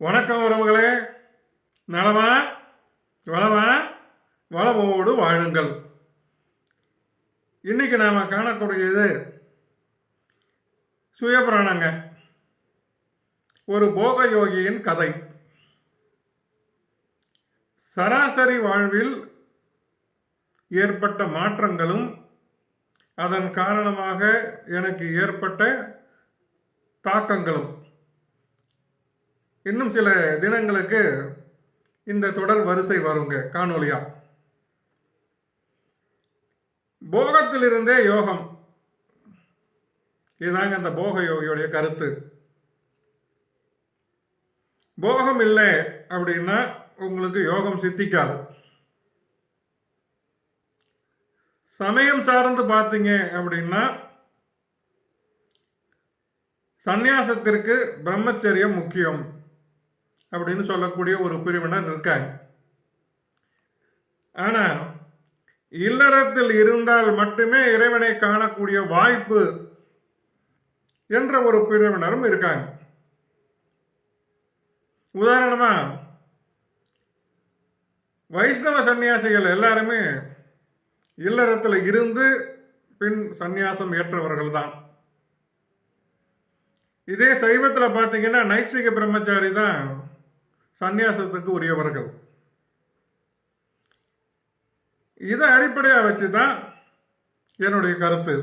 வணக்கம் உறவுகளே. நலமா? வளமா? வளமோடு வாழுங்கள். இன்னைக்கு நாம் காணக்கூடியது சுயபுராணங்க. ஒரு போக யோகியின் கதை. சராசரி வாழ்வில் ஏற்பட்ட மாற்றங்களும் அதன் காரணமாக எனக்கு ஏற்பட்ட தாக்கங்களும். இன்னும் சில தினங்களுக்கு இந்த தொடர் வரிசை வருங்க காணொலியா போகத்திலிருந்தே யோகம். இதுதாங்க அந்த போக யோகியோடைய கருத்து. போகம் இல்லை அப்படின்னா உங்களுக்கு யோகம் சித்திக்காது. சமயம் சார்ந்து பார்த்தீங்க அப்படின்னா சந்நியாசத்திற்கு பிரம்மச்சரியம் முக்கியம். அப்படின்னு சொல்லக்கூடிய ஒரு பிரிவினர் இருக்காங்க. ஆனால் இல்லறத்தில் இருந்தால் மட்டுமே இறைவனை காணக்கூடிய வாய்ப்பு என்ற ஒரு பிரிவினரும் இருக்காங்க. உதாரணமா வைஷ்ணவ சன்னியாசிகள் எல்லாருமே இல்லறத்தில் இருந்து பின் சந்நியாசம் ஏற்றவர்கள் தான். இதே சைவத்தில் பார்த்தீங்கன்னா நைசிக பிரம்மச்சாரி தான் சந்நியாசத்துக்கு உரியவர்கள். இதை அடிப்படையாக வச்சு தான் என்னுடைய கருத்து.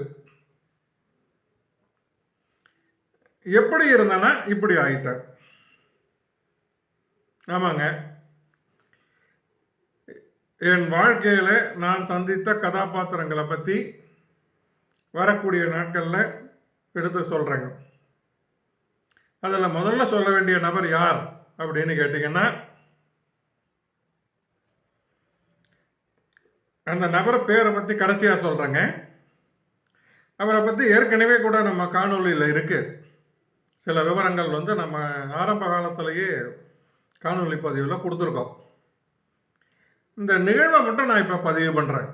எப்படி இருந்தனா இப்படி ஆயிட்டார். ஆமாங்க. என் வாழ்க்கையில் நான் சந்தித்த கதாபாத்திரங்களை பற்றி வரக்கூடிய நாட்களில் எடுத்து சொல்கிறேங்க அதில் முதல்ல சொல்ல வேண்டிய நபர் யார்? அப்படின்னு கேட்டிங்கன்னா அந்த நபர் பேரை பற்றி கடைசியாக சொல்கிறேங்க அவரை பற்றி ஏற்கனவே கூட நம்ம காணொலியில் இருக்குது சில விவரங்கள் வந்து நம்ம ஆரம்ப காலத்திலேயே காணொலி பதிவில் கொடுத்துருக்கோம். இந்த நிகழ்வை மட்டும் நான் இப்போ பதிவு பண்ணுறேன்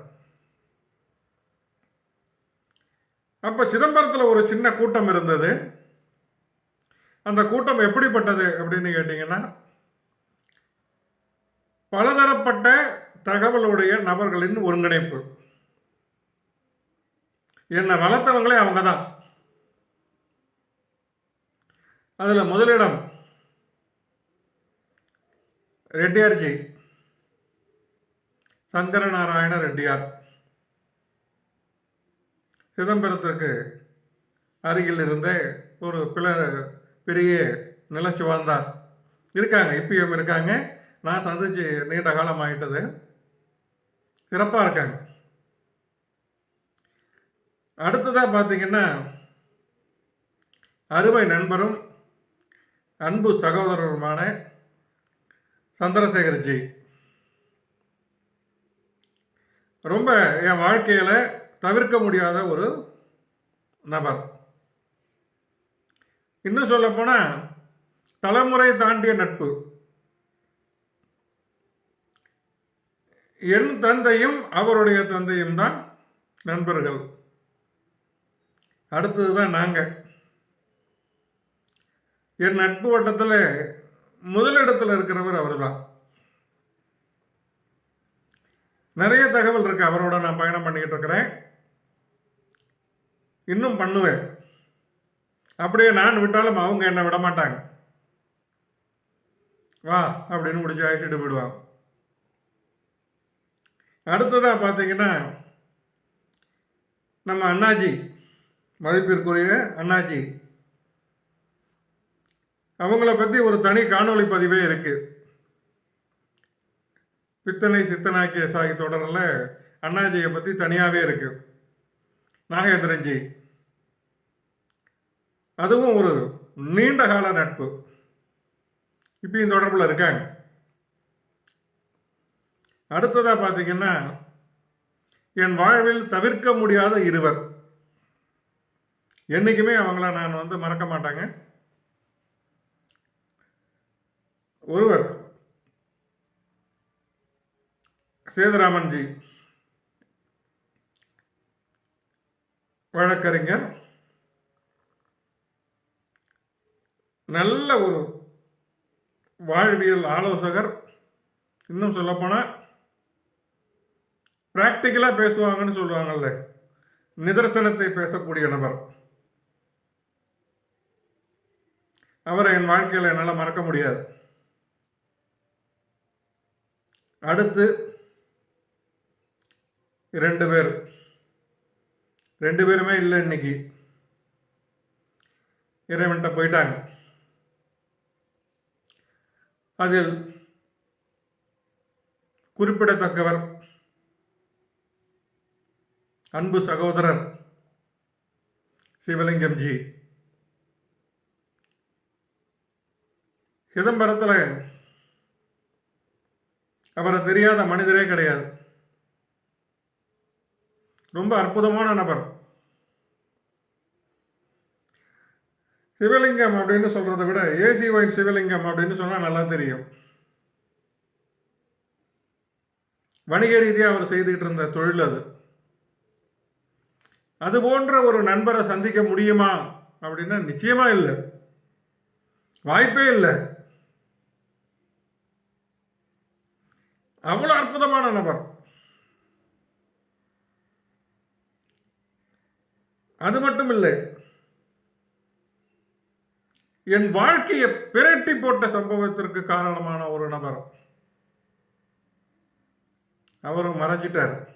அப்போ சிதம்பரத்தில் ஒரு சின்ன கூட்டம் இருந்தது. அந்த கூட்டம் எப்படிப்பட்டது அப்படின்னு கேட்டிங்கன்னா பலதரப்பட்ட தகவலுடைய நபர்களின் ஒருங்கிணைப்பு. என்னை வளர்த்தவங்களே அவங்க தான் அதில் முதலிடம் ரெட்டியார்ஜி சங்கரநாராயண ரெட்டியார். சிதம்பரத்திற்கு அருகில் இருந்தே ஒரு பிள பெரிய நிலச்சி வாழ்ந்தார் இருக்காங்க இப்பயும் இருக்காங்க. நான் சந்திச்சு நீண்ட காலம் ஆகிட்டது சிறப்பாக இருக்காங்க. அடுத்ததாக பார்த்தீங்கன்னா அறுவை நண்பரும் அன்பு சகோதரருமான சந்திரசேகர்ஜி ரொம்ப என் வாழ்க்கையில் தவிர்க்க முடியாத ஒரு நபர். இன்னும் சொல்லப்போனால் தலைமுறை தாண்டிய நட்பு. என் தந்தையும் அவருடைய தந்தையும் தான் நண்பர்கள். அடுத்தது தான் நாங்கள் என் நட்பு வட்டத்தில் முதலிடத்தில் இருக்கிறவர் அவர் தான் நிறைய தகவல் இருக்கு அவரோட நான் பயணம் பண்ணிக்கிட்டு இருக்கிறேன். இன்னும் பண்ணுவேன். அப்படியே நான் விட்டாலும் அவங்க என்னை விட மாட்டாங்க வா அப்படின்னு முடிச்சு அழைச்சிட்டு போயிடுவாங்க அடுத்ததாக பார்த்தீங்கன்னா நம்ம அண்ணாஜி மதிப்பிற்குரிய அண்ணாஜி. அவங்கள பற்றி ஒரு தனி காணொளி பதிவே இருக்குது பித்தனை சித்தனாக்கிய சாகி தொடரில் அண்ணாஜியை பற்றி தனியாகவே இருக்குது நாகேந்திரன்ஜி. அதுவும் ஒரு நீண்ட கால நட்பு இப்பயும் தொடர்பில் இருக்காங்க அடுத்ததாக பார்த்தீங்கன்னா என் வாழ்வில் தவிர்க்க முடியாத இருவர். என்றைக்குமே அவங்கள நான் வந்து மறக்க மாட்டாங்க. ஒருவர். சேதுராமன்ஜி. வழக்கறிஞர். நல்ல ஒரு வாழ்வியல் ஆலோசகர். இன்னும் சொல்லப்போனால் ப்ராக்டிக்கலாக பேசுவாங்கன்னு சொல்லுவாங்கல்ல நிதர்சனத்தை பேசக்கூடிய நபர். அவரை என் வாழ்க்கையில் என்னால் மறக்க முடியாது. அடுத்து ரெண்டு பேர். ரெண்டு பேருமே இல்லை இன்னைக்கு. இறைவன்கிட்ட போயிட்டாங்க. அதில் குறிப்பிடத்தக்கவர் அன்பு சகோதரர் சிவலிங்கம் ஜி. சிதம்பரத்தில் அவரை தெரியாத மனிதரே கிடையாது. ரொம்ப அற்புதமான நபர். சிவலிங்கம் அப்படின்னு சொல்றதை விட ஏசி ஒயின் சிவலிங்கம் அப்படின்னு சொன்னால் நல்லா தெரியும். வணிக ரீதியாக அவர் செய்துகிட்டு இருந்த தொழில் அது. அது போன்ற ஒரு நண்பரை சந்திக்க முடியுமா அப்படின்னா நிச்சயமா இல்லை. வாய்ப்பே இல்லை. அவ்வளோ அற்புதமான நபர். அது மட்டும் இல்லை. என் வாழ்க்கையை பிரட்டி போட்ட சம்பவத்திற்கு காரணமான ஒரு நபர். அவரும் மறைஞ்சிட்டார்.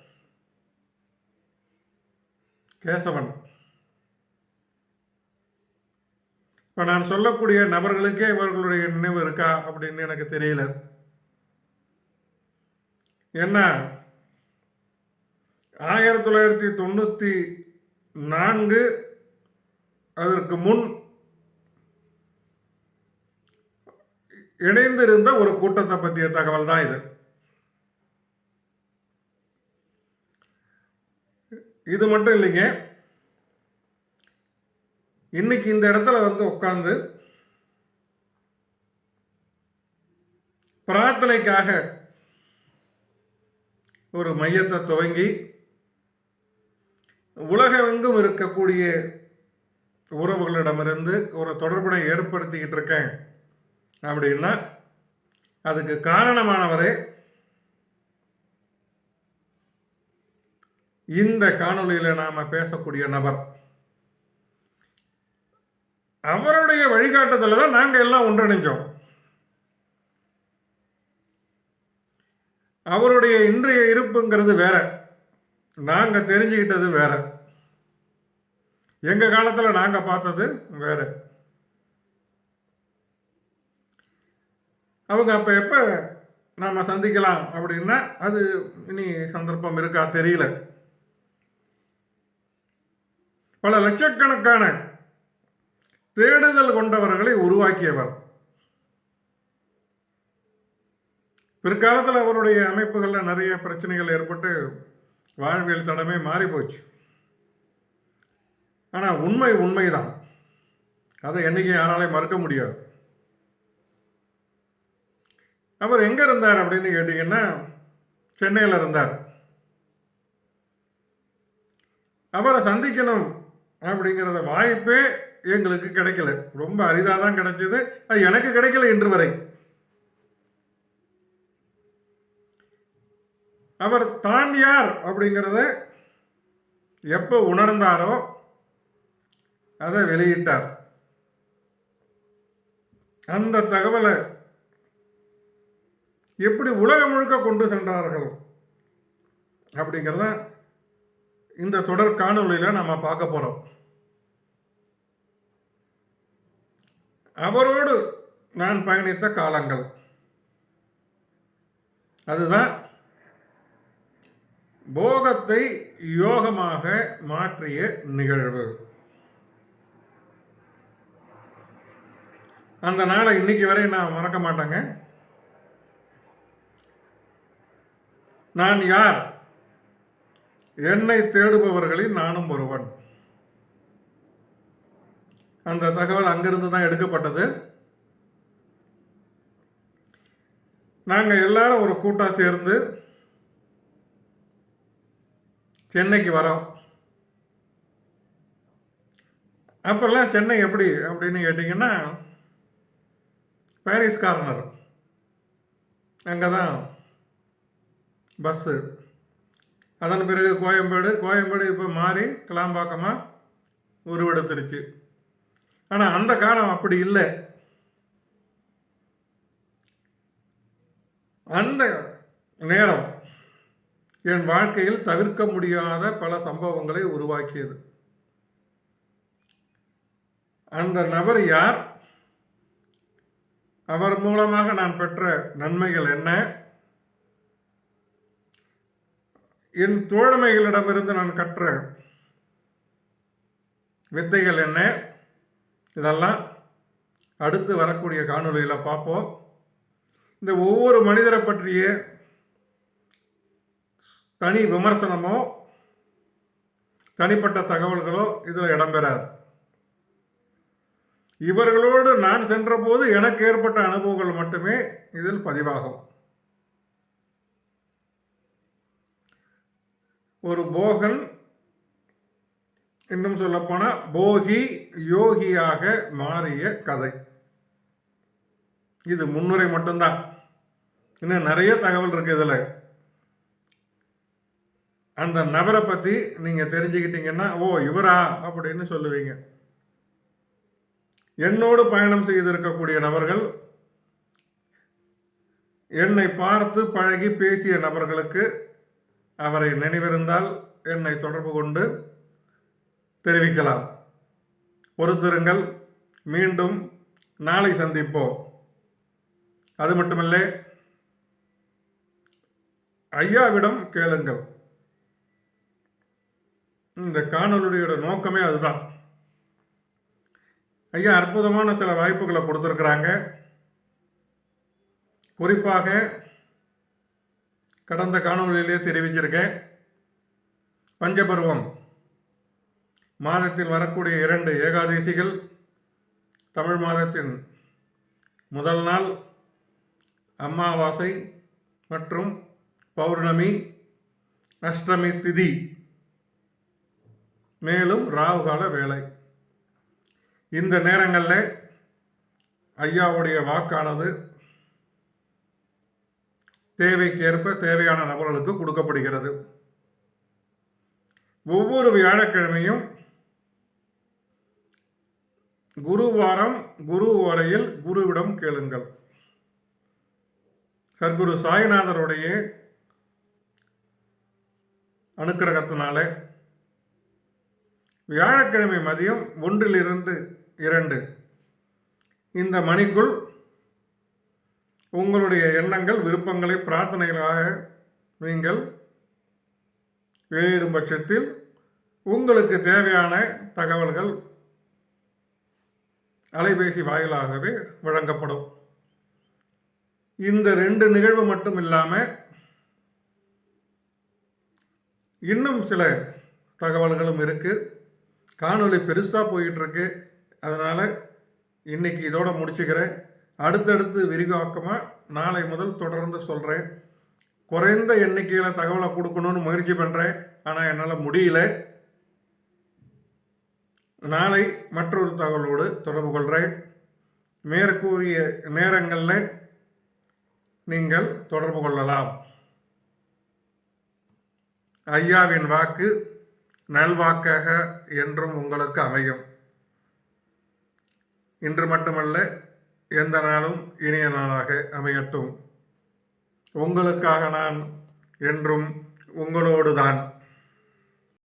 கேசவன். இப்போ நான் சொல்லக்கூடிய நபர்களுக்கே இவர்களுடைய நினைவு இருக்கா அப்படின்னு எனக்கு தெரியல. என்ன? ஆயிரத்தி தொள்ளாயிரத்தி தொண்ணூற்றி நான்கு அதற்கு முன் இணைந்திருந்த ஒரு கூட்டத்தை பற்றிய தகவல் தான் இது. இது மட்டும் இல்லைங்க. இன்னைக்கு இந்த இடத்துல வந்து உட்காந்து பிரார்த்தனைக்காக ஒரு மையத்தை துவங்கி உலகெங்கும் இருக்கக்கூடிய உறவுகளிடமிருந்து ஒரு தொடர்பினை ஏற்படுத்திக்கிட்டு இருக்கேன். அப்படின்னா அதுக்கு காரணமானவரே இந்த காணொளியில் நாம் பேசக்கூடிய நபர். அவருடைய வழிகாட்டுதல தான் நாங்கள் எல்லாம் ஒன்றிணைஞ்சோம். அவருடைய இன்றைய இருப்புங்கிறது வேற. நாங்கள் தெரிஞ்சுக்கிட்டது வேற. எங்கள் காலத்தில் நாங்கள் பார்த்தது வேறு. அவங்க அப்போ எப்போ நாம் சந்திக்கலாம் அப்படின்னா அது இனி சந்தர்ப்பம் இருக்கா தெரியல. பல லட்சக்கணக்கான தேடுதல் கொண்டவர்களை உருவாக்கியவர். பிற்காலத்தில் அவருடைய அமைப்புகளில் நிறைய பிரச்சனைகள் ஏற்பட்டு வாழ்வியல் தடமே மாறி போச்சு. ஆனால் உண்மை உண்மைதான். அதை என்றைக்கு யாராலையும் மறுக்க முடியாது. அவர் எங்கே இருந்தார் அப்படின்னு கேட்டிங்கன்னா சென்னையில் இருந்தார். அவரை சந்திக்கணும் அப்படிங்கிறத வாய்ப்பே எங்களுக்கு கிடைக்கல. ரொம்ப அரிதாக தான் கிடைச்சது. அது எனக்கு கிடைக்கல இன்று வரை. அவர் தான் யார் அப்படிங்கிறத எப்போ உணர்ந்தாரோ அதை வெளியிட்டார். அந்த தகவலை எப்படி உலகம் முழுக்க கொண்டு சென்றார்கள்? அப்படிங்கிறத இந்த தொடர் காணொலியில் நம்ம பார்க்க போகிறோம் அவரோடு நான் பயணித்த காலங்கள். அதுதான் போகத்தை யோகமாக மாற்றிய நிகழ்வு. அந்த நாளை இன்னைக்கு வரை நான் மறக்க மாட்டேங்க. நான் யார்? என்னை தேடுபவர்களில் நானும் ஒருவன். அந்த தகவல் அங்கிருந்து தான் எடுக்கப்பட்டது. நாங்கள் எல்லாரும் ஒரு கூட்டாக சேர்ந்து சென்னைக்கு வரோம். அப்போல்லாம் சென்னை எப்படி அப்படின்னு கேட்டிங்கன்னா பாரிஸ் கார்னர் அங்கே தான் பஸ்ஸு அதன் பிறகு கோயம்பேடு கோயம்பேடு இப்போ மாறி கிளாம்பாக்கமாக உருவெடுத்துருச்சு. ஆனால் அந்த காலம் அப்படி இல்லை. அந்த நேரம் என் வாழ்க்கையில் தவிர்க்க முடியாத பல சம்பவங்களை உருவாக்கியது. அந்த நபர் யார்? அவர் மூலமாக நான் பெற்ற நன்மைகள் என்ன? என் தோழமைகளிடமிருந்து நான் கற்ற வித்தைகள் என்ன? இதெல்லாம் அடுத்து வரக்கூடிய காணொளியில் பார்ப்போம். இந்த ஒவ்வொரு மனிதரை பற்றிய தனி விமர்சனமோ தனிப்பட்ட தகவல்களோ இதில் இடம்பெறாது. இவர்களோடு நான் சென்றபோது எனக்கு ஏற்பட்ட அனுபவங்கள் மட்டுமே இதில் பதிவாகும். ஒரு போகன் இன்னும் சொல்லப்போனால் போகி யோகியாக மாறிய கதை. இது முன்னுரை மட்டும்தான். இன்னும் நிறைய தகவல் இருக்கு இதில். அந்த நபரை பற்றி நீங்கள் தெரிஞ்சுக்கிட்டீங்கன்னா ஓ இவரா அப்படின்னு சொல்லுவீங்க. என்னோடு பயணம் செய்திருக்கக்கூடிய நபர்கள் என்னை பார்த்து பழகி பேசிய நபர்களுக்கு அவரை நினைவிருந்தால் என்னை தொடர்பு கொண்டு தெரிவிக்கலாம். பொறுத்திருங்கள் மீண்டும் நாளை சந்திப்போம். அது மட்டுமல்ல ஐயாவிடம் கேளுங்கள். இந்த காணொலியோட நோக்கமே அதுதான். ஐயா அற்புதமான சில வாய்ப்புகளை கொடுத்துருக்குறாங்க. குறிப்பாக கடந்த காணொலியிலே தெரிவிச்சிருக்கேன் பஞ்சபருவம். மாதத்தில் வரக்கூடிய இரண்டு ஏகாதசிகள் தமிழ் மாதத்தின் முதல் நாள் அமாவாசை மற்றும் பௌர்ணமி அஷ்டமி திதி. மேலும் ராகுகால வேலை. இந்த நேரங்களில் ஐயாவுடைய வாக்கானது தேவைக்கேற்ப தேவையான நபர்களுக்கு கொடுக்கப்படுகிறது. ஒவ்வொரு வியாழக்கிழமையும் குருவாரம் குரு வரையில் குருவிடம் கேளுங்கள். சர்க்குரு சாய்நாதருடைய அனுக்கிரகத்தினால வியாழக்கிழமை மதியம் ஒன்றிலிருந்து இரண்டு. இந்த மணிக்குள் உங்களுடைய எண்ணங்கள் விருப்பங்களை பிரார்த்தனைகளாக நீங்கள் வெளியிடும் பட்சத்தில் உங்களுக்கு தேவையான தகவல்கள் அலைபேசி வாயிலாகவே வழங்கப்படும். இந்த ரெண்டு நிகழ்வு மட்டும் இல்லாமல் இன்னும் சில தகவல்களும் இருக்குது காணொளி பெருசாக போயிட்டுருக்கு அதனால் இன்னைக்கு இதோட முடிச்சுக்கிறேன். அடுத்தடுத்து விரிவாக்கமாக நாளை முதல் தொடர்ந்து சொல்கிறேன் குறைந்த எண்ணிக்கையில் தகவலை கொடுக்கணும்னு முயற்சி பண்ணுறேன் ஆனால் என்னால் முடியல. நாளை மற்றொரு தகவலோடு தொடர்பு கொள்கிறேன் மேற்கூறிய நேரங்களில் நீங்கள் தொடர்பு கொள்ளலாம். ஐயாவின் வாக்கு நல்வாக்காக என்றும் உங்களுக்கு அமையும். இன்று மட்டுமல்ல எந்த நாளும் இனிய நாளாக அமையட்டும். உங்களுக்காக நான் என்றும் உங்களோடு தான்